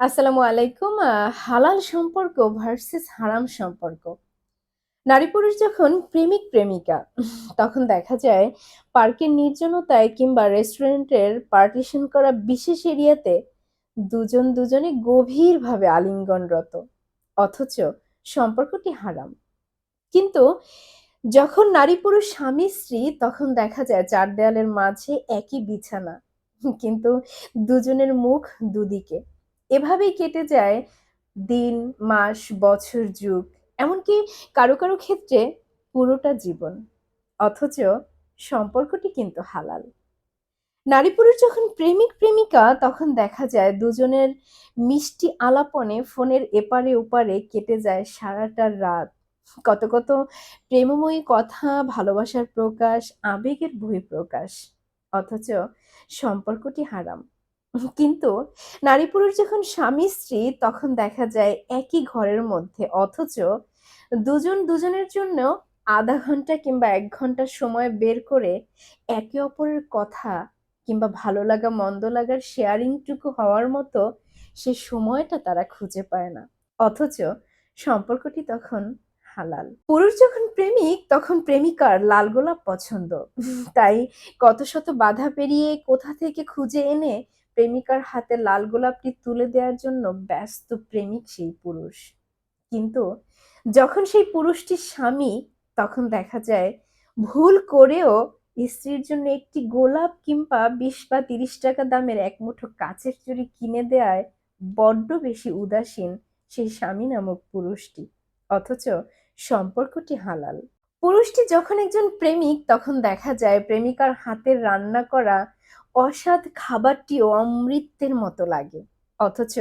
আসসালামু আলাইকুম। হালাল সম্পর্ক ভার্সাস হারাম সম্পর্ক। নারী-পুরুষ যখন প্রেমিক-প্রেমিকা তখন দেখা যায় পার্কের নির্জনতায় কিংবা রেস্টুরেন্টের পার্টিশন করা বিশেষ এরিয়াতে দুজন দুজনে গভীরভাবে আলিঙ্গনরত। অথচ সম্পর্কটি হারাম। কিন্তু যখন নারী-পুরুষ স্বামী-স্ত্রী তখন দেখা যায় চার দেয়ালের মাঝে একই বিছানা। কিন্তু দুজনের মুখ দুদিকে। এভাবেই কেটে যায় দিন, মাস, বছর, যুগ। এমনকি কারও, কারও ক্ষেত্রে পুরোটা জীবন। অথচ সম্পর্কটি কিন্তু হালাল। নারী-পুরুষ যখন প্রেমিক-প্রেমিকা তখন দেখা যায় দুজনের মিষ্টি আলাপনে ফোনের এপারে ওপারে কেটে যায় সারাটা রাত। কত, কত প্রেমময়ী কথা, ভালোবাসার প্রকাশ, আবেগের বহিঃপ্রকাশ। অথচ সম্পর্কটি হারাম। কিন্তু নারী-পুরুষ যখন স্বামী-স্ত্রী তখন দেখা যায় একই ঘরের মধ্যে অথচ দুজন দুজনের জন্য আধা ঘণ্টা কিংবা এক ঘণ্টা সময় বের করে একে অপরের কথা কিংবা ভালো লাগা, মন্দ লাগার শেয়ারিং টুকু হওয়ার মতো সে সময়টা তারা খুঁজে পায় না। অথচ সম্পর্কটি তখন হালাল। পুরুষ যখন প্রেমিক, তখন প্রেমিকার লাল গোলাপ পছন্দ। তাই কত শত বাধা পেরিয়ে কোথা থেকে খুঁজে এনে প্রেমিকার হাতে লাল গোলাপটি তুলে দেওয়ার জন্য ব্যস্ত প্রেমিক সেই পুরুষ। কিন্তু যখন সেই পুরুষটি স্বামী, তখন দেখা যায় ভুল করেও স্ত্রীর জন্য একটি গোলাপ কিংবা ২০ বা ৳৩০ দামের এক মুঠো কাচের চুড়ি কিনে দেয়ায় বড্ড বেশি উদাসীন সেই স্বামী নামক পুরুষটি। অথচ সম্পর্কটি হালাল। পুরুষটি যখন একজন প্রেমিক তখন দেখা যায় প্রেমিকার হাতের রান্না করা অসাধ খাবারটিও অমৃতের মতো লাগে। অথচ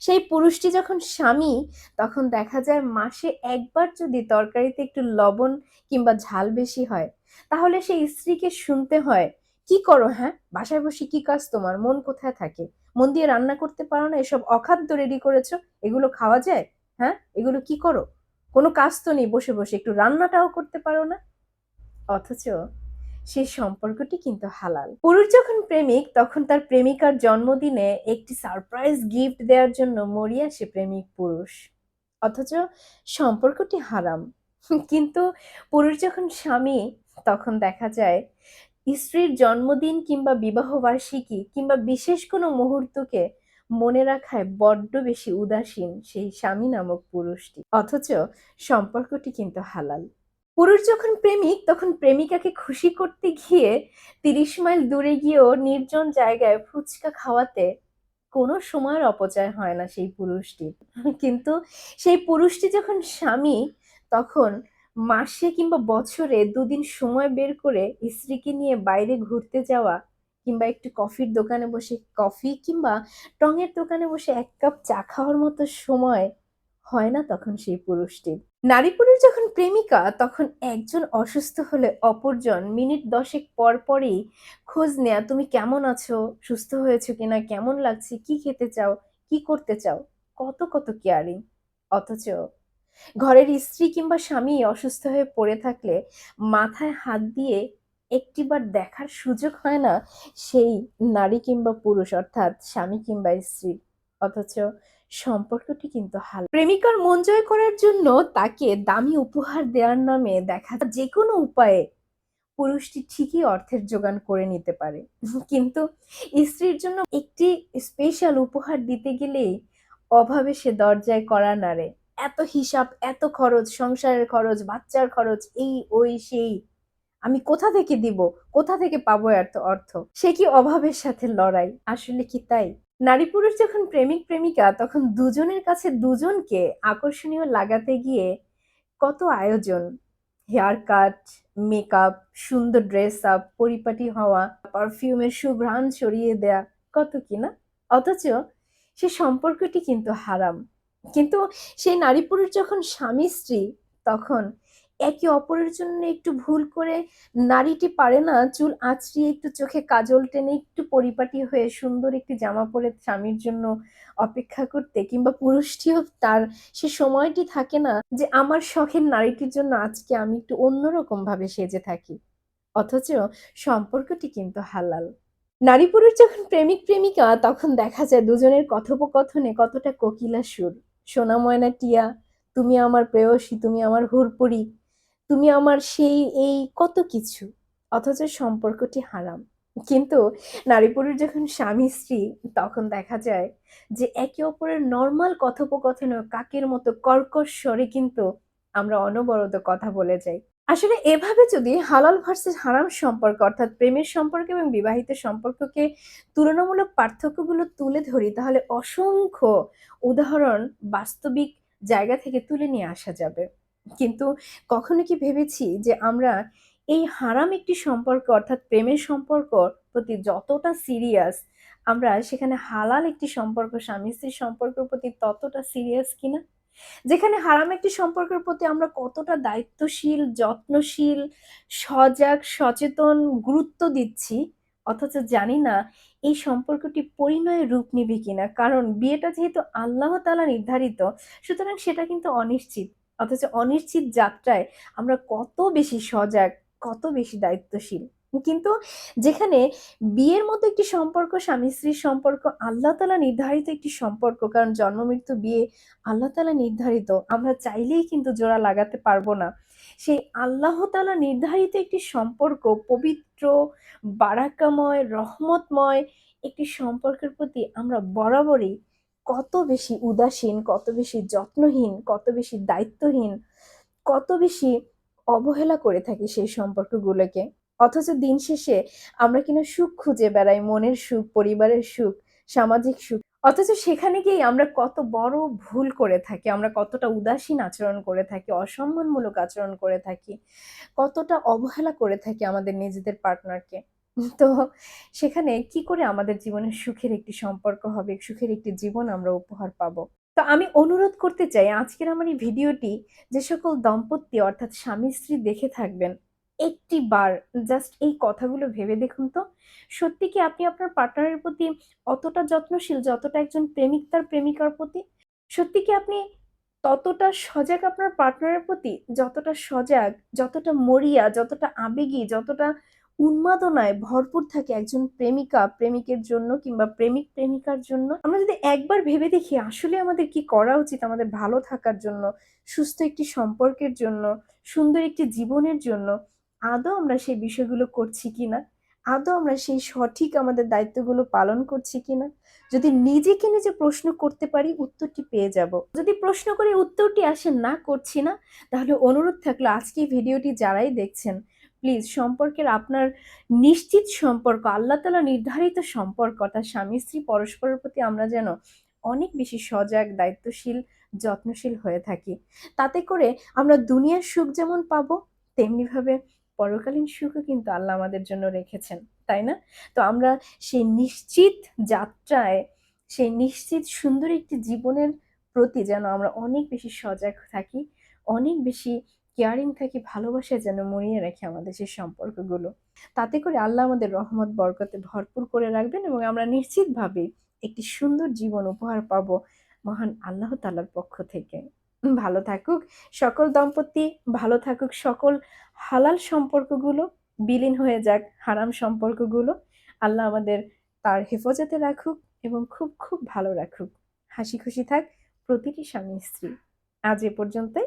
সেই পুরুষটি যখন স্বামী তখন দেখা যায় মাসে একবার যদি তরকারিতে একটু লবণ কিংবা ঝাল বেশি হয় তাহলে সেই স্ত্রীকে শুনতে হয়, "কি করো হ্যাঁ? বাসায় বসে কি কাজ তোমার? মন কোথায় থাকে? মন দিয়ে রান্না করতে পারো না? এসব অখাদ্য রেডি করেছ। এগুলো খাওয়া যায়? হ্যাঁ? এগুলো কি করো? কোনো কাজ তো নেই বসে, বসে একটু রান্নাটাও করতে পারো না?" অথচ সেই সম্পর্কটি কিন্তু হালাল। পুরুষ যখন প্রেমিক তখন তার প্রেমিকার জন্মদিনে একটি সারপ্রাইজ গিফট দেওয়ার জন্য মরিয়া সে প্রেমিক পুরুষ। অথচ সম্পর্কটি হারাম। কিন্তু পুরুষ যখন স্বামী তখন দেখা যায় স্ত্রীর জন্মদিন কিংবা বিবাহবার্ষিকী কিংবা বিশেষ কোনো মুহূর্তকে মনে রাখায় বড্ড বেশি উদাসীন সেই স্বামী নামক পুরুষটি। অথচ সম্পর্কটি কিন্তু হালাল। পুরুষ যখন প্রেমিক, তখন প্রেমিকাকে খুশি করতে গিয়ে ৩০ মাইল দূরে গিয়েও নির্জন জায়গায় ফুচকা খাওয়াতে কোনো সময়ের অপচয় হয় না সেই পুরুষটির। কিন্তু সেই পুরুষটি যখন স্বামী, তখন মাসে কিংবা বছরে দুদিন সময় বের করে স্ত্রীকে নিয়ে বাইরে ঘুরতে যাওয়া কিংবা একটু কফির দোকানে বসে কফি কিংবা টঙের দোকানে বসে এক কাপ চা খাওয়ার মতো সময় হয় না তখন সেই পুরুষটির। নারী-পুরুষ যখন প্রেমিকা তখন একজন অসুস্থ হলে অপরজন মিনিট দশেক পর পরই খোঁজ নেয়া, "তুমি কেমন আছো? সুস্থ হয়েছো কিনা? কেমন লাগছে? কি খেতে চাও? কি করতে চাও?" কত, কত কেয়ারিং। অথচ ঘরের স্ত্রী কিংবা স্বামী অসুস্থ হয়ে পড়ে থাকলে মাথায় হাত দিয়ে একটিবার দেখার সুযোগ হয় না সেই নারী কিংবা পুরুষ অর্থাৎ স্বামী কিংবা স্ত্রী অথচ সম্পর্কটি কিন্তু হাল প্রেমিকার মন জয় করার জন্য তাকে দামি উপহার দেওয়ার নামে দেখা যেকোনো উপায়ে পুরুষটি ঠিকই অর্থের যোগান করে নিতে পারে। কিন্তু স্ত্রীর জন্য একটি স্পেশাল উপহার দিতে গেলেই অভাবে সে দরজায় করা নাড়ে। এত হিসাব, এত খরচ, সংসারের খরচ, বাচ্চার খরচ, এই ওই সেই। আমি কোথা থেকে দিব? কোথা থেকে পাবো এত অর্থ? সে কি অভাবের সাথে লড়াই? আসলে কি তাই? নারী-পুরুষ যখন প্রেমিক-প্রেমিকা তখন দুজনের কাছে দুজনকে আকর্ষণীয় লাগাতে গিয়ে কত আয়োজন। হেয়ার কাট, মেকআপ, সুন্দর ড্রেস আপ, পরিপাটি হওয়া, পারফিউমের সুঘ্রাণ ছড়িয়ে দেয়া, কত কি না? অথচ সে সম্পর্কটি কিন্তু হারাম। কিন্তু সেই নারী-পুরুষ যখন স্বামী-স্ত্রী তখন একে অপরের জন্য একটু ভুল করে নারীটি পারে না, চুল আঁচড়িয়ে একটু চোখে কাজল টেনে একটু পরিপাটি হয়ে সুন্দর একটি জামা পরে স্বামীর জন্য অপেক্ষা করতে কিংবা পুরুষটিও তার সে সময়টি থাকে না যে আমার শখের নারীটির জন্য আজকে আমি একটু অন্যরকম ভাবে সেজে থাকি। অথচ সম্পর্কটি কিন্তু হালাল। নারী পুরুষ যখন প্রেমিক প্রেমিকা, তখন দেখা যায় দুজনের কথোপকথনে কতটা কোকিলা সুর সোনা ময়না টিয়া, তুমি আমার প্রেয়সী, তুমি আমার হুরপুরি তুমি আমার সেই, এই কত কিছু, অথচ সম্পর্কটি হারাম। কিন্তু নারী পুরুষ যখন স্বামী, স্ত্রী, তখন দেখা যায় যে একে অপরের নর্মাল কথোপকথনে কাকের মতো কর্কশ স্বরে কিন্তু আমরা অনবরত কথা বলে যাই। আসলে এভাবে যদি হালাল ভার্সেস হারাম সম্পর্ক, অর্থাৎ প্রেমের সম্পর্ক এবং বিবাহিত সম্পর্ককে তুলনামূলক পার্থক্যগুলো তুলে ধরি, তাহলে অসংখ্য উদাহরণ বাস্তবিক জায়গা থেকে তুলে নিয়ে আসা যাবে। কিন্তু কখনো কি ভেবেছি যে আমরা এই হারাম একটি সম্পর্ক অর্থাৎ প্রেমের সম্পর্ক প্রতি যতটা সিরিয়াস আমরা সেখানে হালাল একটি সম্পর্ক, স্বামী স্ত্রীর সম্পর্কের প্রতি ততটা সিরিয়াস কিনা? যেখানে হারাম একটি সম্পর্কের প্রতি আমরা কতটা দায়িত্বশীল, যত্নশীল, সজাগ, সচেতন গুরুত্ব দিচ্ছি, অথচ জানি না এই সম্পর্কটি পরিণয়ে রূপ নিবে কিনা? কারণ বিয়েটা যেহেতু আল্লাহ তালা নির্ধারিত, সুতরাং সেটা কিন্তু অনিশ্চিত। অথচ অনিশ্চিত যাত্রায় আমরা কত বেশি সজাগ, কত বেশি দায়িত্বশীল। কিন্তু যেখানে বিয়ের মতো একটি সম্পর্ক, স্বামী স্ত্রীর সম্পর্ক, আল্লাহ তালা নির্ধারিত একটি সম্পর্ক, কারণ জন্ম, মৃত্যু, বিয়ে আল্লাহ তালা নির্ধারিত, আমরা চাইলেই কিন্তু জোড়া লাগাতে পারব না। সেই আল্লাহ তালা নির্ধারিত একটি সম্পর্ক, পবিত্র, বারাকাময়, রহমতময় একটি সম্পর্কের প্রতি আমরা বরাবরই কত বেশি উদাসীন, কত বেশি যত্নহীন, কত বেশি দায়িত্বহীন, কত বেশি অবহেলা করে থাকি সেই সম্পর্কগুলোকে। অথচ দিন শেষে আমরা কিনা সুখ খুঁজে বেড়াই, মনের সুখ, পরিবারের সুখ, সামাজিক সুখ। অথচ সেখানে গিয়ে আমরা কত বড় ভুল করে থাকি, আমরা কতটা উদাসীন আচরণ করে থাকি, অসম্মানমূলক আচরণ করে থাকি, কতটা অবহেলা করে থাকি আমাদের নিজেদের পার্টনারকে তো সেখানে কি করে আমাদের জীবনের সুখের একটি সম্পর্ক হবে, সুখের একটি জীবন আমরা উপহার পাবো? তো আমি অনুরোধ করতে চাই, আজকের আমার এই ভিডিওটি যে সকল দম্পতি অর্থাৎ স্বামী স্ত্রী দেখে থাকবেন, একটি বার জাস্ট এই কথাগুলো ভেবে দেখুন তো। সত্যি কি আপনি আপনার পার্টনারের প্রতি অতটা যত্নশীল যতটা একজন প্রেমিক তার প্রেমিকার প্রতি? সত্যি কি আপনি ততটা সজাগ আপনার পার্টনারের প্রতি? যতটা সজাগ, যতটা মরিয়া, যতটা আবেগী, যতটা উন্মাদনায় ভরপুর থাকে একজন প্রেমিকা, প্রেমিকের জন্য কিংবা প্রেমিক, প্রেমিকার জন্য। আমরা যদি একবার ভেবে দেখি, আসলে আমাদের কি করা উচিত আমাদের ভালো থাকার জন্য, সুস্থ একটি সম্পর্কের জন্য, সুন্দর একটি জীবনের জন্য, আদৌ আমরা সেই বিষয়গুলো করছি কি না আদৌ আমরা সেই সঠিক আমাদের দায়িত্বগুলো পালন করছি কিনা? যদি নিজেকে নিজে প্রশ্ন করতে পারি, উত্তরটি পেয়ে যাব। যদি প্রশ্ন করে উত্তরটি আসে না, করছি না, তাহলে অনুরোধ থাকল আজকে ভিডিওটি যারাই দেখছেন প্লিজ সম্পর্কের আপনার নিশ্চিত সম্পর্ক, আল্লাহ তালা নির্ধারিত সম্পর্ক, অর্থাৎ স্বামী স্ত্রী পরস্পরের প্রতি আমরা যেন অনেক বেশি সজাগ, দায়িত্বশীল, যত্নশীল হয়ে থাকি। তাতে করে আমরা দুনিয়ার সুখ যেমন পাবো, তেমনিভাবে পরকালীন সুখও কিন্তু আল্লাহ আমাদের জন্য রেখেছেন, তাই না? তো আমরা সেই নিশ্চিত যাত্রায়, সেই নিশ্চিত সুন্দর একটি জীবনের প্রতি যেন আমরা অনেক বেশি সজাগ থাকি, অনেক বেশি কেয়ারিং থাকি ভালোবাসা যেন মরিয়ে রাখি আমাদের সেই সম্পর্কগুলো। তাতে করে আল্লাহ আমাদের রহমত, বরকতে ভরপুর করে রাখবেন এবং আমরা নিশ্চিতভাবে একটি সুন্দর জীবন উপহার পাব মহান আল্লাহ তালার পক্ষ থেকে। ভালো থাকুক, সকল দম্পতি, ভালো থাকুক সকল হালাল সম্পর্কগুলো, বিলীন হয়ে যাক হারাম সম্পর্কগুলো। আল্লাহ আমাদের তার হেফাজতে রাখুক এবং খুব খুব ভালো রাখুক। হাসি খুশি থাক প্রতিটি স্বামী স্ত্রী। আজ এ পর্যন্তই।